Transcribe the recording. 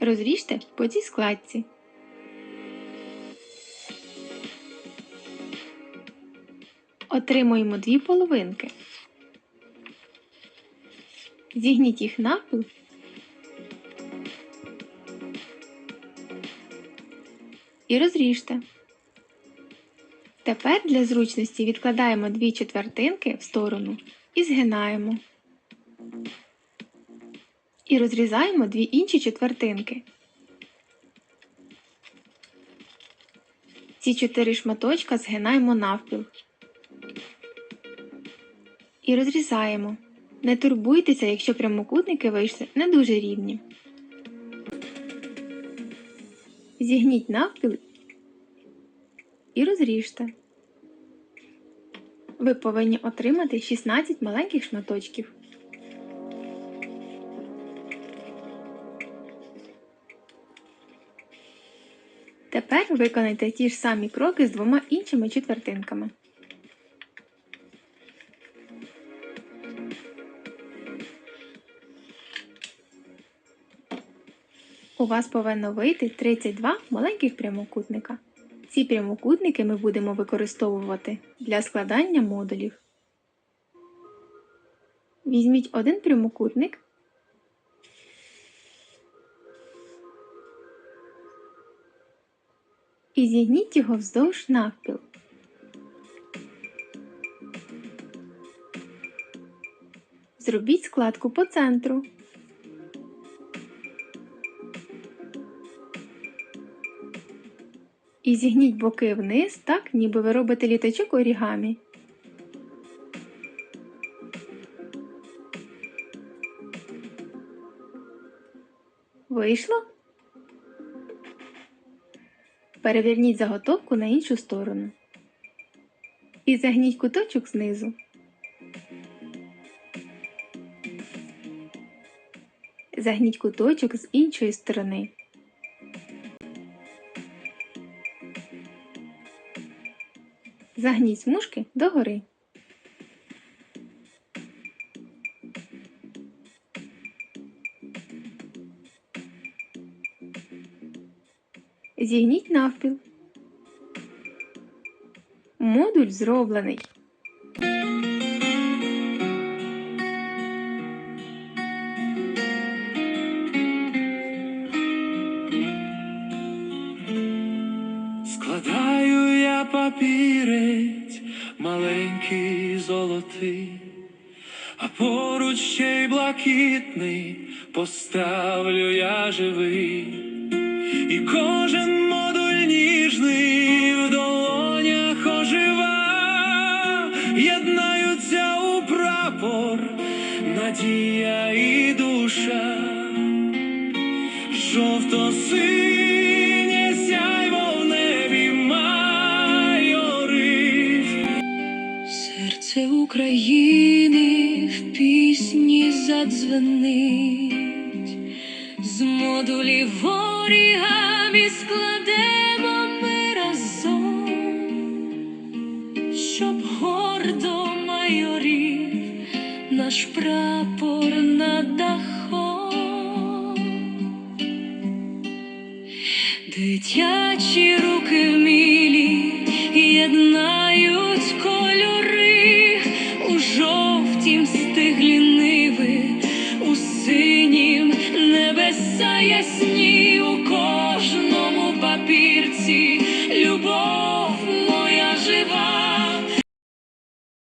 Розріжте по цій складці. Отримуємо дві половинки. Зігніть їх навпіл і розріжте. Тепер для зручності відкладаємо дві четвертинки в сторону і згинаємо. І розрізаємо дві інші четвертинки. Ці чотири шматочка згинаємо навпіл. І розрізаємо. Не турбуйтеся, якщо прямокутники вийшли не дуже рівні. Зігніть навпіл і розріжте. Ви повинні отримати 16 маленьких шматочків. Тепер виконайте ті ж самі кроки з двома іншими четвертинками. У вас повинно вийти 32 маленьких прямокутника. Ці прямокутники ми будемо використовувати для складання модулів. Візьміть один прямокутник і зігніть його вздовж навпіл. Зробіть складку по центру. І зігніть боки вниз так, ніби ви робите літачок орігамі. Вийшло? Переверніть заготовку на іншу сторону. І загніть куточок знизу. Загніть куточок з іншої сторони. Загніть смужки догори. Зігніть навпіл. Модуль зроблений. Складаю я папірець маленький золотий, а поруч ще й блакитний поставлю я живий, і кожен модуль ніжний в долонях ожива, єднаються у прапор, надія і душа. Жовто-синє сяйво в небі майорить. Серце України в пісні задзвенить, з модулів орігамі складемо ми разом, щоб гордо майорів наш прапор над дахом. Дитячі